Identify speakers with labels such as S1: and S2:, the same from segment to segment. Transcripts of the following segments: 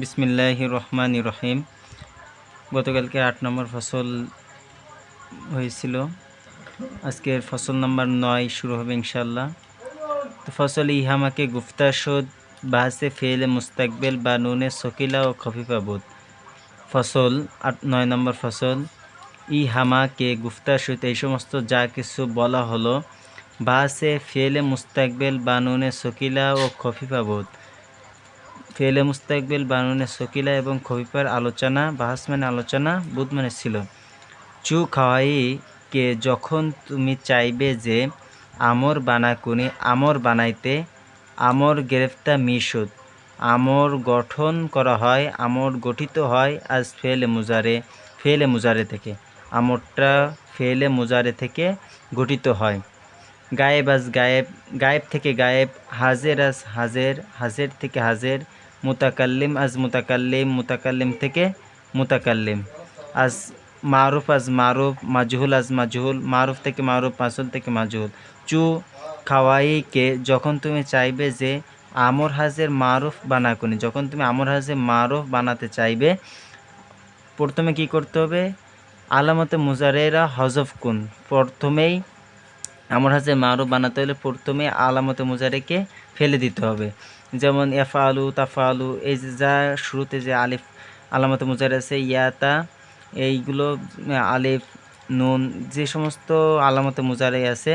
S1: বিসমিল্লাহ রহমান রহিম গতকালকে আট নম্বর ফসল হয়েছিল। আজকের ফসল নম্বর নয়, শুরু হবে ইনশাল্লাহ তো ফসল ইহামাকে গুফতাসুদ বাহাসে ফেলে, মুস্তাকবেল, বা নুনে সকিলা ও খফিফাবুদ ফসল আট, নয় নম্বর ফসল ই হামাকে গুফতাসুদ এই সমস্ত যা কিছু বলা হলো বাহাসে ফেলে, মুস্তাকবেল, বা নুনে সকিলা ও খফিফাবুদ ফেলে মুস্তাকবিল, বানুনে সকিলা এবং খবিপার আলোচনা বাহাস মানে আলোচনা বুধ মানে ছিল। চু খাওয়াইকে যখন তুমি চাইবে যে আমর বানাকুনি আমর বানাইতে, আমর গ্রেফতা মিশুদ আমর গঠন করা হয়, আমর গঠিত হয় আজ ফেলে মুজারে ফেলে মুজারে থেকে। আমরটা ফেলে মুজারে থেকে গঠিত হয়। গায়েব আজ গায়েব গায়েব থেকে গায়েব, হাজের আজ হাজের হাজের থেকে হাজের মুতাকাল্লিম, আজ মুতাকাল্লিম মুতাকাল্লিম থেকে মুতাকাল্লিম। আজ মারুফ আজ মারুফ, মাজহুল, আজ মাজহুল, মারুফ থেকে মারুফ, মাসুল থেকে মাজহুল। চু খাওয়াইকে যখন তুমি চাইবে যে আমর হাজের মারুফ বানাকুনি, যখন তুমি আমর হাজের মারুফ বানাতে চাইবে, প্রথমে কি করতে হবে? আলামতে মুজারেরা হজফ কুন। প্রথমেই আমর হাজের মারুফ বানাতে হলে প্রথমে আলামতে মুজারেকে ফেলে দিতে হবে। যেমন এফা আলু তাফা আলু এই যে যা শুরুতে যে আলিফ, আলামতে মুজার আছে ইয়াতা এইগুলো আলিফ, নুন, যে সমস্ত আলামতে মুজারে আছে,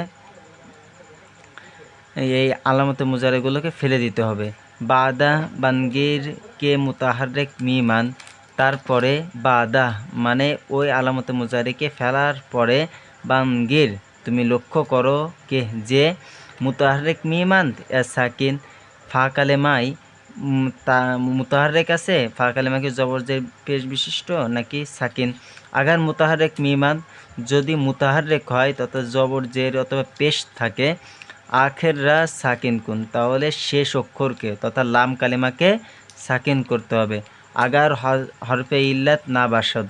S1: এই আলামতে মুজারেগুলোকে ফেলে দিতে হবে। বাদা, বানগির, কে মুতাহারেক মিমান, তারপরে বাদা মানে ওই আলামতে মুজারিকে ফেলার পরে বানগির, তুমি লক্ষ্য করো কে, যে মুতাহারেক মিমান, এ, সাকিন ফা কালেমাই তা মুতাহারেক আছে? ফা কালেমা জবরজের পেশ বিশিষ্ট? নাকি সাকিন? আগার মুতাহারেক মিমান, যদি মুতাহারেক হয় তথা জবর জের অথবা পেশ থাকে। আখেররা সাকিন কুন, তাহলে শেষ অক্ষরকে তথা লাম কালেমাকে সাকিন করতে হবে। আগার হরফে ইল্লাত না বাসদ।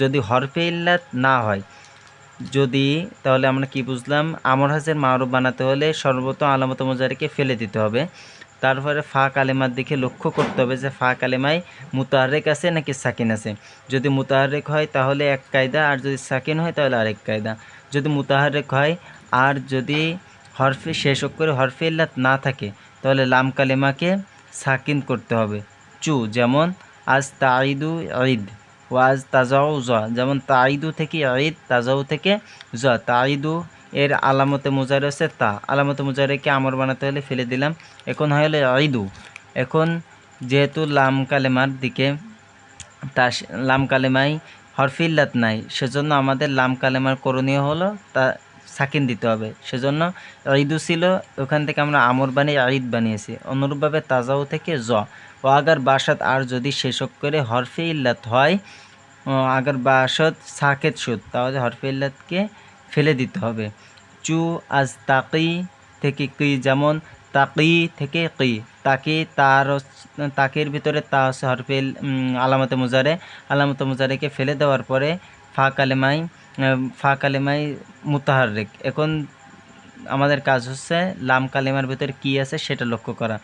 S1: যদি হরফে ইল্লাত না হয়, যদি, তাহলে আমরা কি বুঝলাম? আমর হাজের মারুফ বানাতে হলে সর্বত আলামত মোজারিকে ফেলে দিতে হবে। তারপরে ফা কালেমার দিকে লক্ষ্য করতে হবে যে ফা কালেমায় মুতাহারেক আছে নাকি সাকিন আছে। যদি মুতাহারেক হয় তাহলে এক কায়দা, আর যদি সাকিন হয় তাহলে আরেক কায়দা। যদি মুতাহারেক হয়, আর যদি হরফে শেষ করে হরফে ইল্লাত না থাকে, তাহলে লাম কালেমাকে সাকিন করতে হবে। চু, যেমন আজ তাইদু ঈদ ওয়াজ তাজাও জ যেমন তাইদু থেকে ঈদ, তাজাউ থেকে জ তাইদু এর আলামতে মুজারে হচ্ছে তা। আলামতে মুজারেকে আমর বানাতে হলে ফেলে দিলাম। এখন হলে ঈদু। এখন যেহেতু লাম কালেমার দিকে তা লাম কালেমাই হরফিল্লাত নাই, সেজন্য আমাদের লাম কালেমার করণীয় হলো তা সাকিন দিতে হবে। সেজন্য ঈদু ছিল, ওখান থেকে আমরা আমর বানিয়ে ঈদ বানিয়েছি। অনুরূপভাবে তাজাও থেকে জ। ও আগার বাসাত আর যদি শেষক করে হরফে ইল্লাত হয় আগার বাসত সাকেত সুদ। তাহলে হরফে ইল্লাতকে ফেলে দিতে হবে। চু আজ তাকি থেকে কি যেমন, তাকি থেকে কি। তাকি তার, তাকের ভিতরে তা হরফেল আলামতে মুজারে। আলামতে মুজারেকে ফেলে দেওয়ার পরে ফা কালেমাই ফা কালেমাই মুতাহারিক এখন আমাদের কাজ হচ্ছে লাম কালেমার ভিতরে কি আছে সেটা লক্ষ্য করা।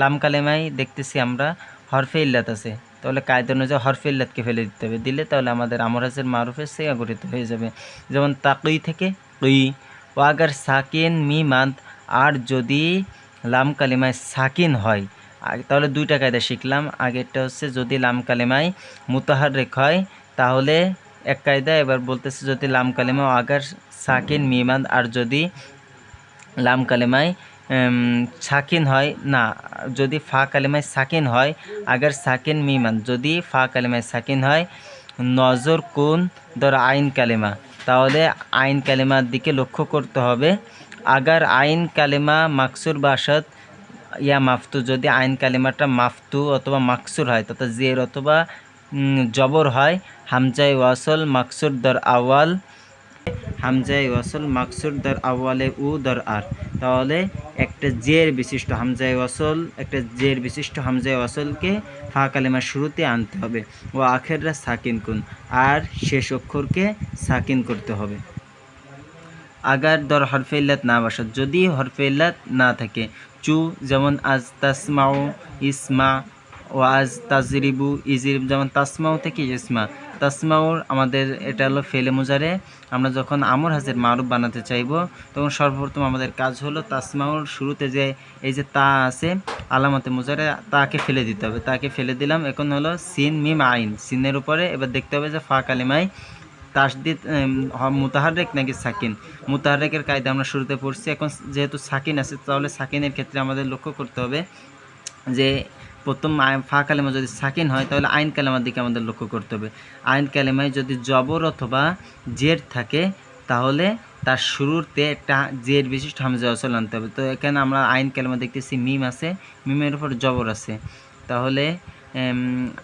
S1: লাম কালেমাই দেখতেছি আমরা, হরফে ইল্লাত আছে। তাহলে কায়দ অনুযায়ী হরফে ইল্লাতকে ফেলে দিতে হবে। দিলে তাহলে আমাদের আমরাজের মারুফের সেগা গঠিত হয়ে যাবে। যেমন তাকুই থেকে তুই ও আগার সাকিন মি মান্ত আর যদি লাম কালিমায় সাকিন হয় তাহলে দুইটা কায়দা শিখলাম। আগেরটা হচ্ছে যদি লাম কালিমায় মুতাহারেক হয়, তাহলে এক কায়দা, এবার বলতেছে যদি লাম কালিমা আগার সাকিন মিমান আর যদি লাম কালিমায় সাকিন হয়, না, যদি ফা কালিমায় সাকিন হয়, আগের সাকিন মিমান, যদি ফা কালিমায় সাকিন হয়, নজর কোন ধর আইন কালেমা, তাহলে আইন কালেমার দিকে লক্ষ্য করতে হবে, আগার আইন কালেমা মাকসুর বাসত ইয়া মাফতু, যদি আইন কালেমাটা মাফতু অথবা মাকসুর হয়, তথা জের অথবা জবর হয়, হামজাই ওয়াসল মাকসুর দর আওয়াল, হামজাই ওয়াসল মাকসুর দর আওয়ালে উ দর আর, তাহলে একটা জের বিশিষ্ট হামজাই ওয়াসল, একটা জের বিশিষ্ট হামজাই ওয়াসলকে ফা কালেমার শুরুতে আনতে হবে। ও আখেররা সাকিন কুন, আর শেষ অক্ষরকে সাকিন করতে হবে। আগার দর হরফে ইল্লাত না বসা, যদি হরফে ইল্লাত না থাকে, চু যেমন আজ তাসমাউ ইসমা, ও আজ তাজরিবু ইজিরিব যেমন তাসমাউ থেকে ইসমা তাসমাউর, আমাদের এটা হলো ফেলে মুজারে। আমরা যখন আমর হাজের মারুফ বানাতে চাইব, তখন সর্বপ্রথম আমাদের কাজ হলো তাসমাউর শুরুতে যে এই যে তা আছে, আলামতে মুজারে, তাকে ফেলে দিতে হবে। তাকে ফেলে দিলাম, এখন হলো সিন মিম আইন। সিনের উপরে এবার দেখতে হবে যে ফা কালিমায় তাসদিদ মুতাহারেক নাকি সাকিন? মুতাহারেকের কায়দা আমরা শুরুতে পড়ছি। এখন যেহেতু সাকিন আছে, তাহলে সাকিনের ক্ষেত্রে আমাদের লক্ষ্য করতে হবে যে প্রথম ফা কালেমা যদি সাকিন হয়, তাহলে আইন কালেমার দিকে আমাদের লক্ষ্য করতে হবে। আইন কালেমায় যদি জবর অথবা জের থাকে, তাহলে তার শুরুতে একটা জের বিশিষ্ট হামজা অসল আনতে হবে। তো এখানে আমরা আইন কালেমা দেখতেছি, মিম আছে, মিমের উপর জবর আছে। তাহলে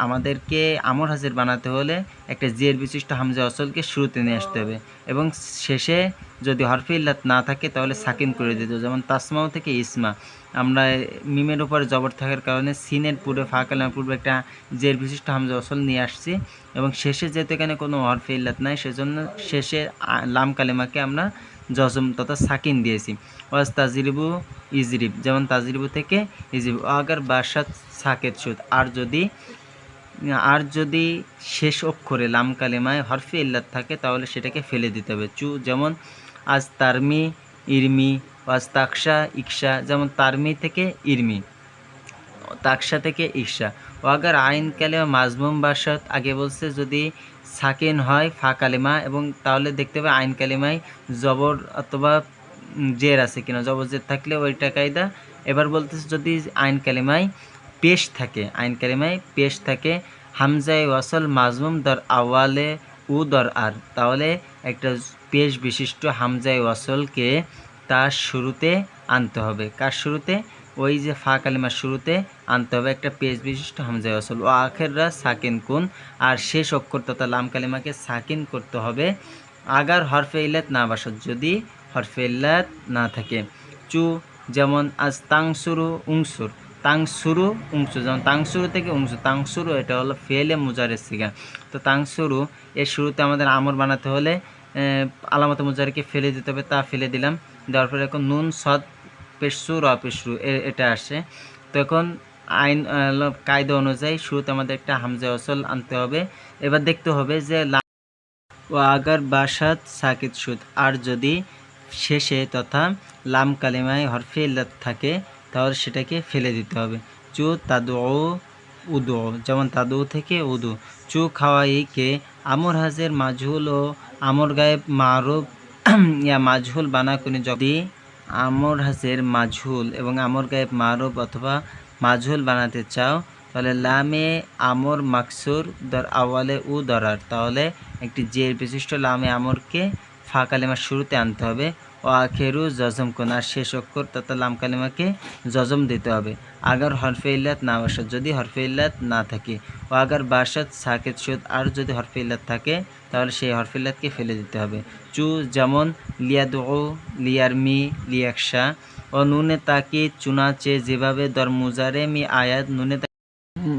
S1: আমাদেরকে আমর হাজির বানাতে হলে একটা জের বিশিষ্ট হামজা অসলকে শুরুতে নিয়ে আসতে হবে। এবং শেষে যদি হরফে ইল্লাত না থাকে তাহলে সাকিন করে দিতে, যেমন তাসমাও থেকে ইসমা। আমরা মিমের উপরে জবর থাকার কারণে সিনের পূর্বে ফা কালামের পূর্বে একটা জের বিশিষ্ট হামজা অসল নিয়ে আসছি। এবং শেষে যেহেতু এখানে কোনো হরফে ইল্লাত নাই, সেজন্য শেষে লাম কালেমাকে আমরা জজম তথা সাকিন দিয়েছি। ওয়াজ তাজরিবু ইজরিব, যেমন তাজরিবু থেকে ইজরিব। আগার বাসাত সাকেত সুদ। আর যদি আর যদি শেষ অক্ষরে লাম কালেমায় হরফে ইল্লাত থাকে, তাহলে সেটাকে ফেলে দিতে হবে। চু, যেমন আজ তারমি, ইরমি। আজ তাকসা ইকসা যেমন তারমি থেকে ইরমি। তাকসা থেকে ইকসা ও আগার আইন কালেমা মাজমুম বাসাত আগে বলছে, যদি সাকিন হয়, ফা কালেমা এবং তাহলে দেখতে হবে আইন কালেমায় জবর অথবা জের আছে কিনা। জবর জের থাকলে ওইটা কায়দা। এবার বলতেছে যদি আইন কালেমায় পেশ থাকে, আইন কালিমায় পেশ থাকে, হামজায় ওয়াসল মাজমুম দর আওয়ালে উ দর আর। তাহলে একটা পেশ বিশিষ্ট হামজায় ওয়াসলকে তার শুরুতে আনতে হবে। কার শুরুতে? ওই যে ফা কালিমার শুরুতে আনতে হবে একটা পেজ বিশিষ্ট হামজায় ওয়াসল ও আখেররা সাকিন কুন। আর শেষ অক্ষর তথা লাম কালিমাকে সাকিন করতে হবে। আগার হরফে ইলাত না বাসত যদি হরফে ইল্লাত না থাকে। চু যেমন আজ তাংসুরু উংসুর। তাংসুরু উংসু, যেমন তাংসুরু থেকে উংসু। তাংসুরু এটা হলো ফেলে মুজারের সিগা। তো তাংসুরু, এর শুরুতে আমাদের আমর বানাতে হলে আলামত মুজারিকে ফেলে দিতে হবে, তা ফেলে দিলাম। দেওয়ার পরে এখন নুন, সদ পেশু র পেশু এটা আসে। তো এখন আইন কায়দা অনুযায়ী শুরুতে আমাদের একটা হামজা অসল আনতে হবে। এবার দেখতে হবে যে ও আগার বাসাত সাকিত সুদ। আর যদি শেষে তথা লাম কালিমায় হরফে ইল্লাত থাকে, তাহলে সেটাকে ফেলে দিতে হবে। চু তাদু উদু যেমন তাদু থেকে উদু। চু খাওয়াই খাওয়াইকে আমর হাজের মাজহুল ও আমর গায়েব মারুব ইয়া মাজহুল বানা কোনি যদি আমর হাসের মাঝুল এবং আমর গায়েব মারুব অথবা মাঝুল বানাতে চাও, তাহলে লামে আমর মাকসুর দর আওয়ালে উ দরার। তাহলে একটি জের বিশিষ্ট লামে আমরকে ফাঁকালেমার কালিমার শুরুতে আনতে হবে। ও আখেরু জজম কোন আর শেষ অক্ষর তথা লাম কালিমাকে জজম দিতে হবে। আগার হরফে ইল্লাত না বাসাত, যদি হরফে ইল্লাত না থাকে। ও আগার বাসাত, সাকেত, সুদ, আর যদি হরফে ইল্লাত থাকে, তাহলে সেই হরফে ইল্লাতকে ফেলে দিতে হবে। চু যেমন লিয়াদু লিয়ারমি, লিয়াকশা। ও নুনে তাকি, চুনাচে, যেভাবে দর মুজারে মি আয়াত, নুনে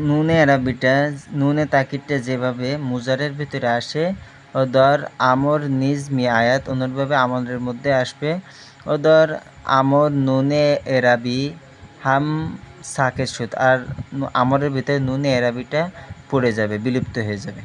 S1: নুনে আরবিটা, নুনে তাকিদটা যেভাবে মুজারের ভিতরে আসে দর আমর নিজ মিয়ায়াত অনুরূপভাবে আমলের মধ্যে আসবে। ও আমর নুনে এরাবি হাম সাকের সুত আর আমরের ভিতরে নুনে এরাবিটা পড়ে যাবে, বিলুপ্ত হয়ে যাবে।